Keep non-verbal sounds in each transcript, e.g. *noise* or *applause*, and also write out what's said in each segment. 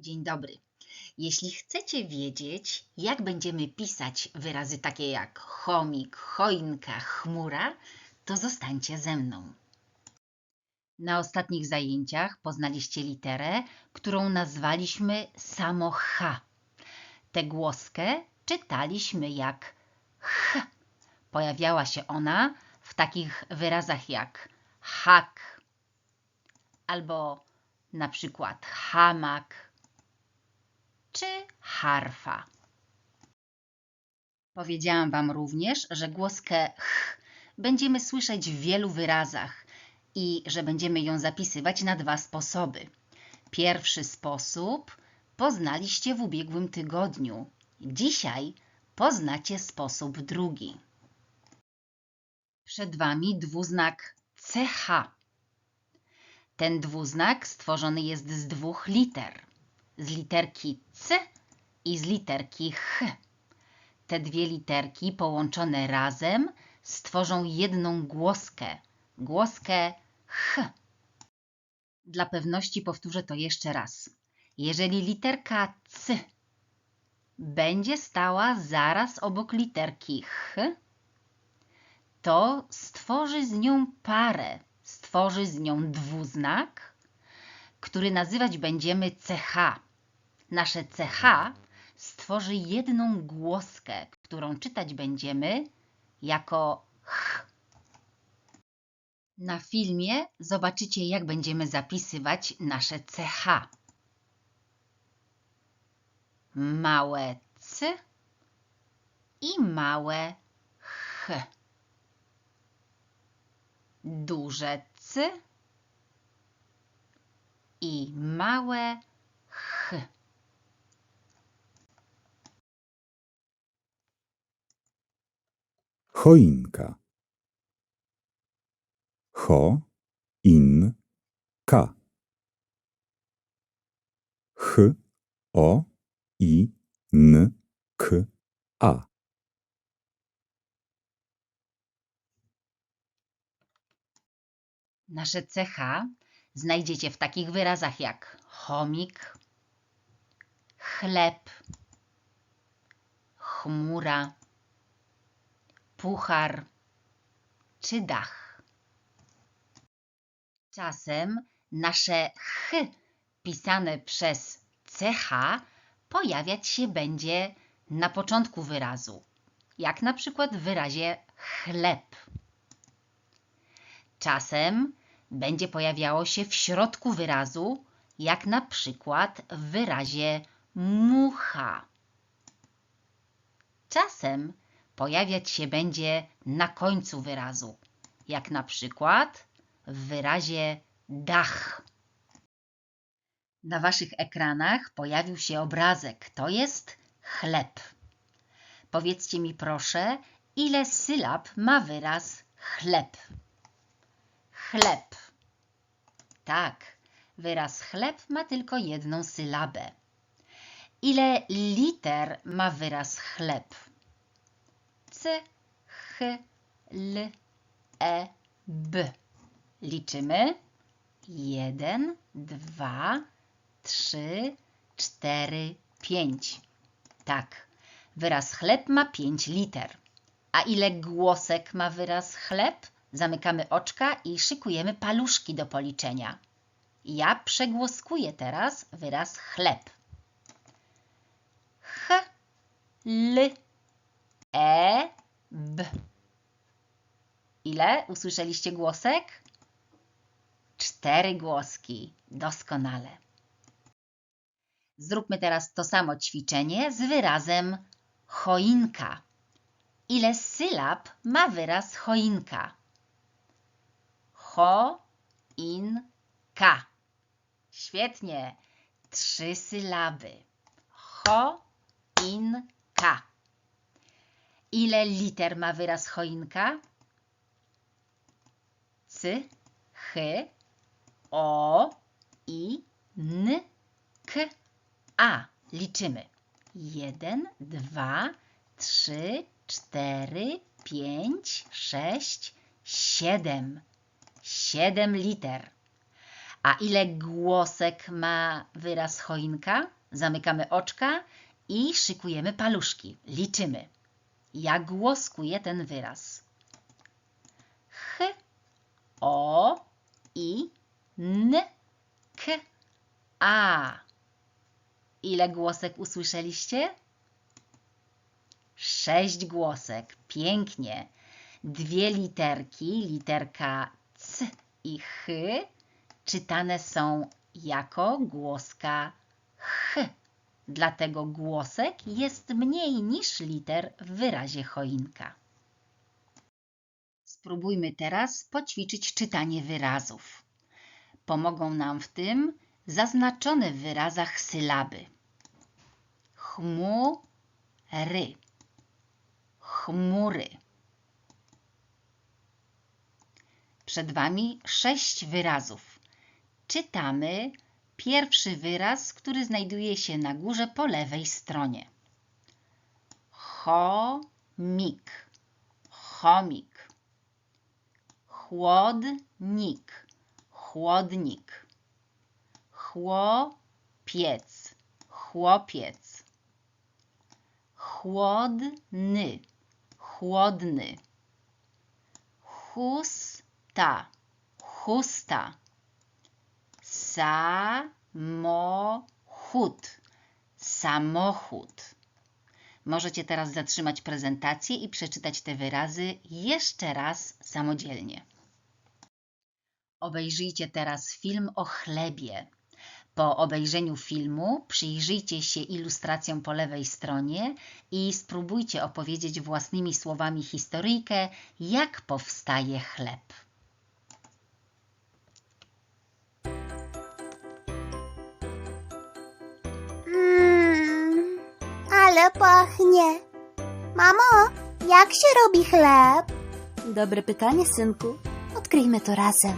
Dzień dobry. Jeśli chcecie wiedzieć, jak będziemy pisać wyrazy takie jak chomik, choinka, chmura, to zostańcie ze mną. Na ostatnich zajęciach poznaliście literę, którą nazwaliśmy samo H. Tę głoskę czytaliśmy jak ch. Pojawiała się ona w takich wyrazach jak hak albo na przykład hamak czy harfa. Powiedziałam Wam również, że głoskę ch będziemy słyszeć w wielu wyrazach i że będziemy ją zapisywać na dwa sposoby. Pierwszy sposób poznaliście w ubiegłym tygodniu. Dzisiaj poznacie sposób drugi. Przed Wami dwuznak CH. Ten dwuznak stworzony jest z dwóch liter. Z literki C i z literki H. Te dwie literki połączone razem stworzą jedną głoskę. Głoskę H. Dla pewności powtórzę to jeszcze raz. Jeżeli literka C będzie stała zaraz obok literki H, to stworzy z nią parę, stworzy z nią dwuznak, który nazywać będziemy CH. Nasze CH stworzy jedną głoskę, którą czytać będziemy jako ch. Na filmie zobaczycie, jak będziemy zapisywać nasze CH. Małe C i małe Ch. Duże C i małe Ch. Choinka. Cho, in, ka. Ch, o, i, n, k, a. Nasze CH znajdziecie w takich wyrazach jak chomik, chleb, chmura, puchar czy dach. Czasem nasze ch pisane przez ch pojawiać się będzie na początku wyrazu, jak na przykład w wyrazie chleb. Czasem będzie pojawiało się w środku wyrazu, jak na przykład w wyrazie mucha. Czasem pojawiać się będzie na końcu wyrazu, jak na przykład w wyrazie dach. Na Waszych ekranach pojawił się obrazek, to jest chleb. Powiedzcie mi proszę, ile sylab ma wyraz chleb? Chleb. Tak, wyraz chleb ma tylko jedną sylabę. Ile liter ma wyraz chleb? C, Ch, L, E, B. Liczymy. Jeden, dwa, trzy, cztery, pięć. Tak, wyraz chleb ma pięć liter. A ile głosek ma wyraz chleb? Zamykamy oczka i szykujemy paluszki do policzenia. Ja przegłoskuję teraz wyraz chleb. Ch, L, E, B. Ile usłyszeliście głosek? Cztery głoski. Doskonale. Zróbmy teraz to samo ćwiczenie z wyrazem choinka. Ile sylab ma wyraz choinka? Cho, in, ka. Świetnie. Trzy sylaby. Cho, in, ka. Ile liter ma wyraz choinka? C, ch, o, i, n, k, a. Liczymy. Jeden, dwa, trzy, cztery, pięć, sześć, siedem. Siedem liter. A ile głosek ma wyraz choinka? Zamykamy oczka i szykujemy paluszki. Liczymy. Jak głoskuje ten wyraz? Ch, o, i, n, k, a. Ile głosek usłyszeliście? Sześć głosek. Pięknie. Dwie literki, literka c i ch, czytane są jako głoska ch. Dlatego głosek jest mniej niż liter w wyrazie choinka. Spróbujmy teraz poćwiczyć czytanie wyrazów. Pomogą nam w tym zaznaczone w wyrazach sylaby. Chmury, chmury. Przed Wami sześć wyrazów. Czytamy pierwszy wyraz, który znajduje się na górze po lewej stronie. Chomik, chomik. Chłodnik, chłodnik. Chłopiec, chłopiec. Chłodny, chłodny. Chusta, chusta. Samochód, samochód. Możecie teraz zatrzymać prezentację i przeczytać te wyrazy jeszcze raz samodzielnie. Obejrzyjcie teraz film o chlebie. Po obejrzeniu filmu przyjrzyjcie się ilustracjom po lewej stronie i spróbujcie opowiedzieć własnymi słowami historyjkę, jak powstaje chleb. Ale pachnie. Mamo, jak się robi chleb? Dobre pytanie, synku. Odkryjmy to razem.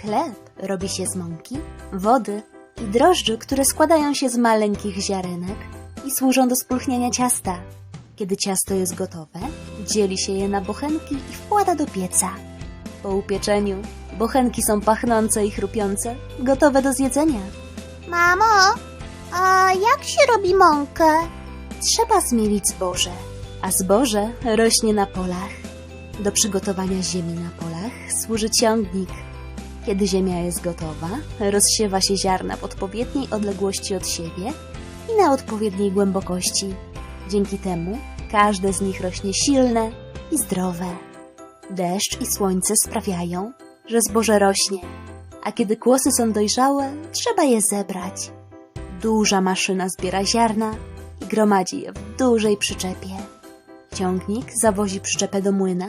Chleb robi się z mąki, wody i drożdży, które składają się z maleńkich ziarenek i służą do spulchniania ciasta. Kiedy ciasto jest gotowe, dzieli się je na bochenki i wkłada do pieca. Po upieczeniu bochenki są pachnące i chrupiące, gotowe do zjedzenia. Mamo, a jak się robi mąkę? Trzeba zmielić zboże, a zboże rośnie na polach. Do przygotowania ziemi na polach służy ciągnik. Kiedy ziemia jest gotowa, rozsiewa się ziarna w odpowiedniej odległości od siebie i na odpowiedniej głębokości. Dzięki temu każde z nich rośnie silne i zdrowe. Deszcz i słońce sprawiają, że zboże rośnie, a kiedy kłosy są dojrzałe, trzeba je zebrać. Duża maszyna zbiera ziarna i gromadzi je w dużej przyczepie. Ciągnik zawozi przyczepę do młyna,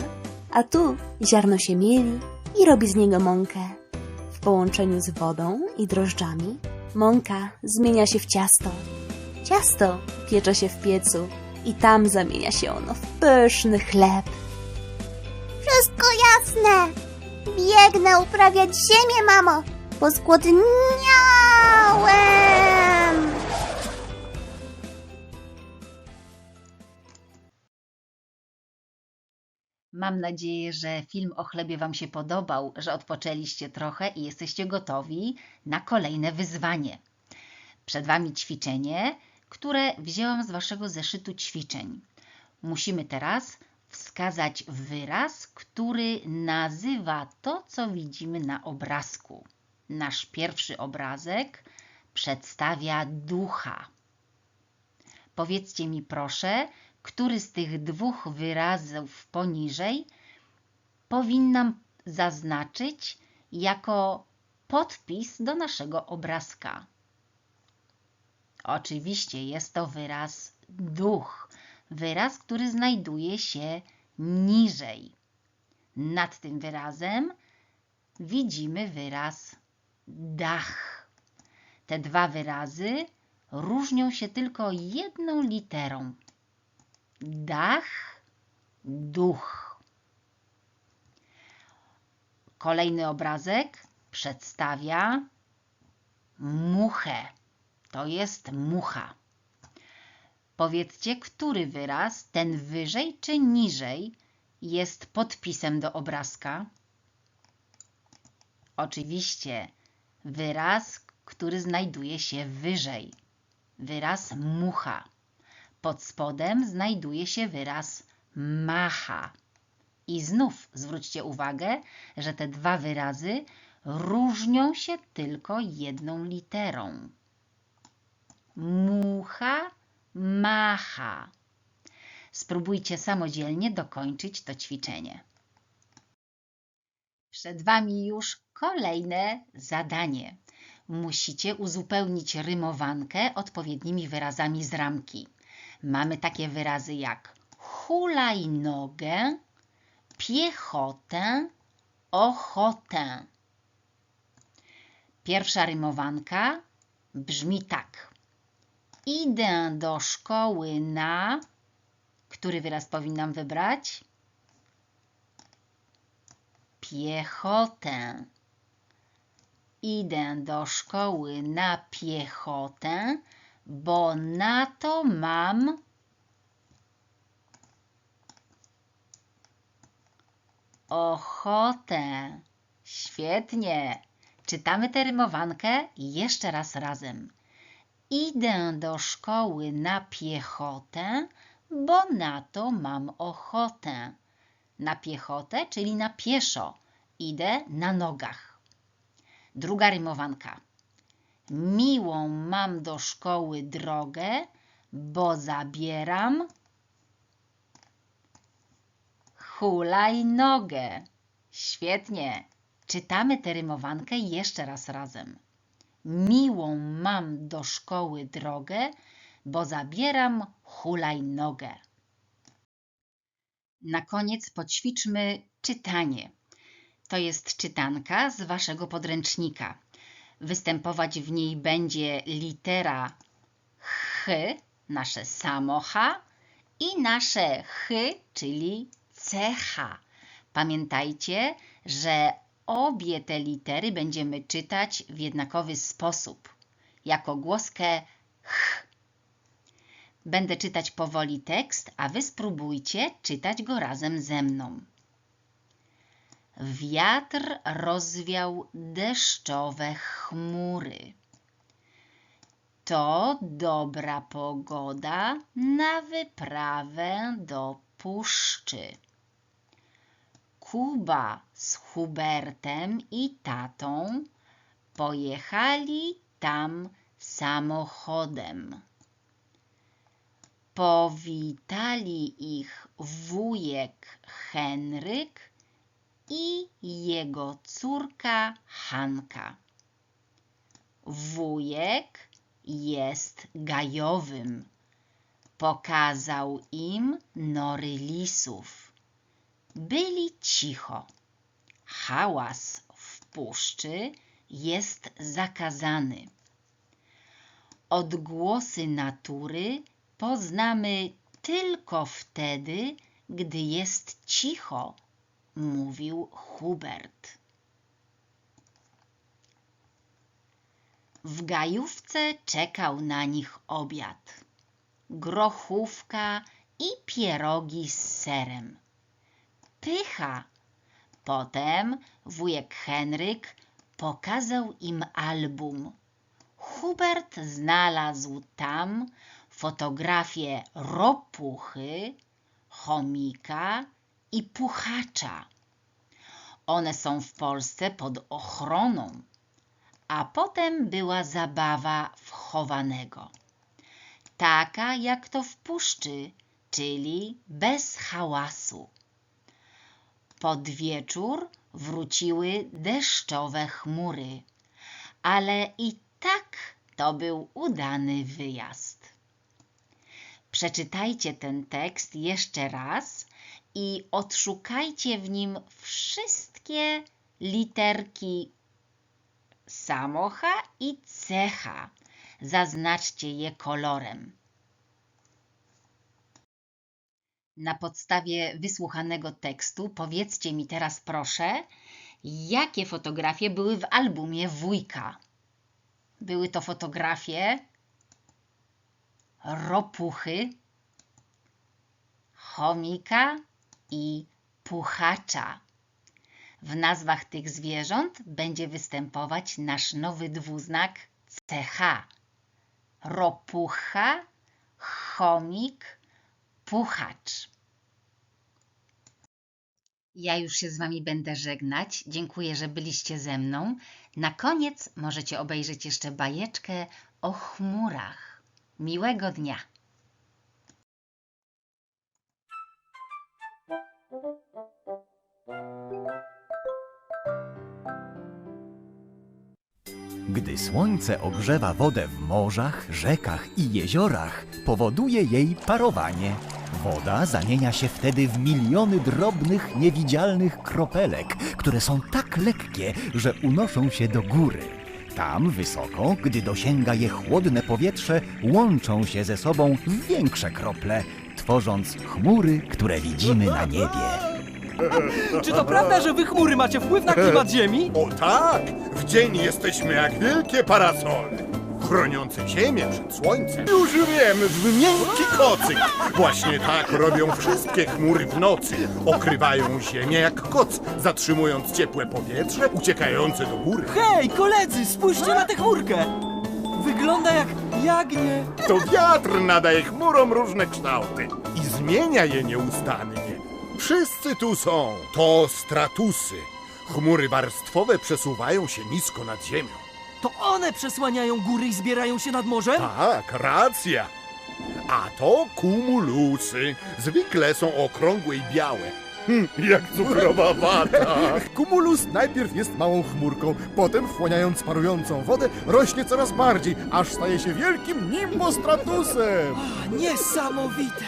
a tu ziarno się mieli i robi z niego mąkę. W połączeniu z wodą i drożdżami mąka zmienia się w ciasto. Ciasto piecze się w piecu i tam zamienia się ono w pyszny chleb. Wszystko jasne. Biegnę uprawiać ziemię, mamo, bo zgłodniałem. Mam nadzieję, że film o chlebie Wam się podobał, że odpoczęliście trochę i jesteście gotowi na kolejne wyzwanie. Przed Wami ćwiczenie, które wzięłam z Waszego zeszytu ćwiczeń. Musimy teraz wskazać wyraz, który nazywa to, co widzimy na obrazku. Nasz pierwszy obrazek przedstawia ducha. Powiedzcie mi proszę, który z tych dwóch wyrazów poniżej powinnam zaznaczyć jako podpis do naszego obrazka. Oczywiście jest to wyraz duch, wyraz, który znajduje się niżej. Nad tym wyrazem widzimy wyraz dach. Te dwa wyrazy różnią się tylko jedną literą. Dach, duch. Kolejny obrazek przedstawia muchę. To jest mucha. Powiedzcie, który wyraz, ten wyżej czy niżej, jest podpisem do obrazka? Oczywiście wyraz, który znajduje się wyżej. Wyraz mucha. Pod spodem znajduje się wyraz macha. I znów zwróćcie uwagę, że te dwa wyrazy różnią się tylko jedną literą. Mucha, macha. Spróbujcie samodzielnie dokończyć to ćwiczenie. Przed Wami już kolejne zadanie. Musicie uzupełnić rymowankę odpowiednimi wyrazami z ramki. Mamy takie wyrazy jak hulajnogę, piechotę, ochotę. Pierwsza rymowanka brzmi tak. Idę do szkoły na... Który wyraz powinnam wybrać? Piechotę. Idę do szkoły na piechotę, bo na to mam ochotę. Świetnie. Czytamy tę rymowankę jeszcze raz razem. Idę do szkoły na piechotę, bo na to mam ochotę. Na piechotę, czyli na pieszo. Idę na nogach. Druga rymowanka. Miłą mam do szkoły drogę, bo zabieram hulajnogę. Świetnie. Czytamy tę rymowankę jeszcze raz razem. Miłą mam do szkoły drogę, bo zabieram hulajnogę. Na koniec poćwiczmy czytanie. To jest czytanka z Waszego podręcznika. Występować w niej będzie litera Ch, nasze samocha i nasze Ch, czyli cecha. Pamiętajcie, że obie te litery będziemy czytać w jednakowy sposób, jako głoskę ch. Będę czytać powoli tekst, a wy spróbujcie czytać go razem ze mną. Wiatr rozwiał deszczowe chmury. To dobra pogoda na wyprawę do puszczy. Kuba z Hubertem i tatą pojechali tam samochodem. Powitali ich wujek Henryk i jego córka Hanka. Wujek jest gajowym. Pokazał im nory lisów. Byli cicho. Hałas w puszczy jest zakazany. Odgłosy natury poznamy tylko wtedy, gdy jest cicho, mówił Hubert. W gajówce czekał na nich obiad. Grochówka i pierogi z serem. Pycha! Potem wujek Henryk pokazał im album. Hubert znalazł tam fotografie ropuchy, chomika i puchacza. One są w Polsce pod ochroną. A potem była zabawa wchowanego. Taka jak to w puszczy, czyli bez hałasu. Pod wieczór wróciły deszczowe chmury, ale i tak to był udany wyjazd. Przeczytajcie ten tekst jeszcze raz i odszukajcie w nim wszystkie literki samocha i cecha. Zaznaczcie je kolorem. Na podstawie wysłuchanego tekstu powiedzcie mi teraz proszę, jakie fotografie były w albumie wujka. Były to fotografie ropuchy, chomika i puchacza. W nazwach tych zwierząt będzie występować nasz nowy dwuznak CH. Ropucha, chomik, puchacz. Ja już się z Wami będę żegnać. Dziękuję, że byliście ze mną. Na koniec możecie obejrzeć jeszcze bajeczkę o chmurach. Miłego dnia! Gdy słońce ogrzewa wodę w morzach, rzekach i jeziorach, powoduje jej parowanie. Woda zamienia się wtedy w miliony drobnych, niewidzialnych kropelek, które są tak lekkie, że unoszą się do góry. Tam wysoko, gdy dosięga je chłodne powietrze, łączą się ze sobą w większe krople, tworząc chmury, które widzimy na niebie. Czy to prawda, że wy chmury macie wpływ na klimat Ziemi? O tak! W dzień jesteśmy jak wielkie parasole, chroniące ziemię przed słońcem. Już wiem, w miękki kocyk. Właśnie tak robią wszystkie chmury w nocy. Okrywają ziemię jak koc, zatrzymując ciepłe powietrze uciekające do góry. Hej, koledzy, spójrzcie na tę chmurkę! Wygląda jak jagnię. To wiatr nadaje chmurom różne kształty i zmienia je nieustannie. Wszyscy tu są. To stratusy. Chmury warstwowe przesuwają się nisko nad ziemią. To one przesłaniają góry i zbierają się nad morzem? Tak, racja. A to kumulusy. Zwykle są okrągłe i białe. Hm, jak cukrowa wata. *laughs* Kumulus najpierw jest małą chmurką, potem wchłaniając parującą wodę, rośnie coraz bardziej, aż staje się wielkim nimbostratusem. Niesamowite!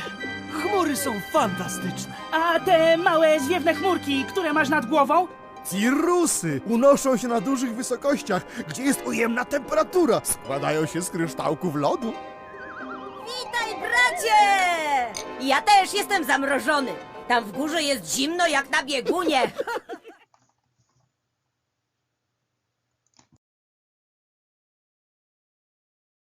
Chmury są fantastyczne. A te małe zwiewne chmurki, które masz nad głową? Cirrusy unoszą się na dużych wysokościach, gdzie jest ujemna temperatura. Składają się z kryształków lodu. Witaj, bracie! Ja też jestem zamrożony. Tam w górze jest zimno jak na biegunie. *laughs*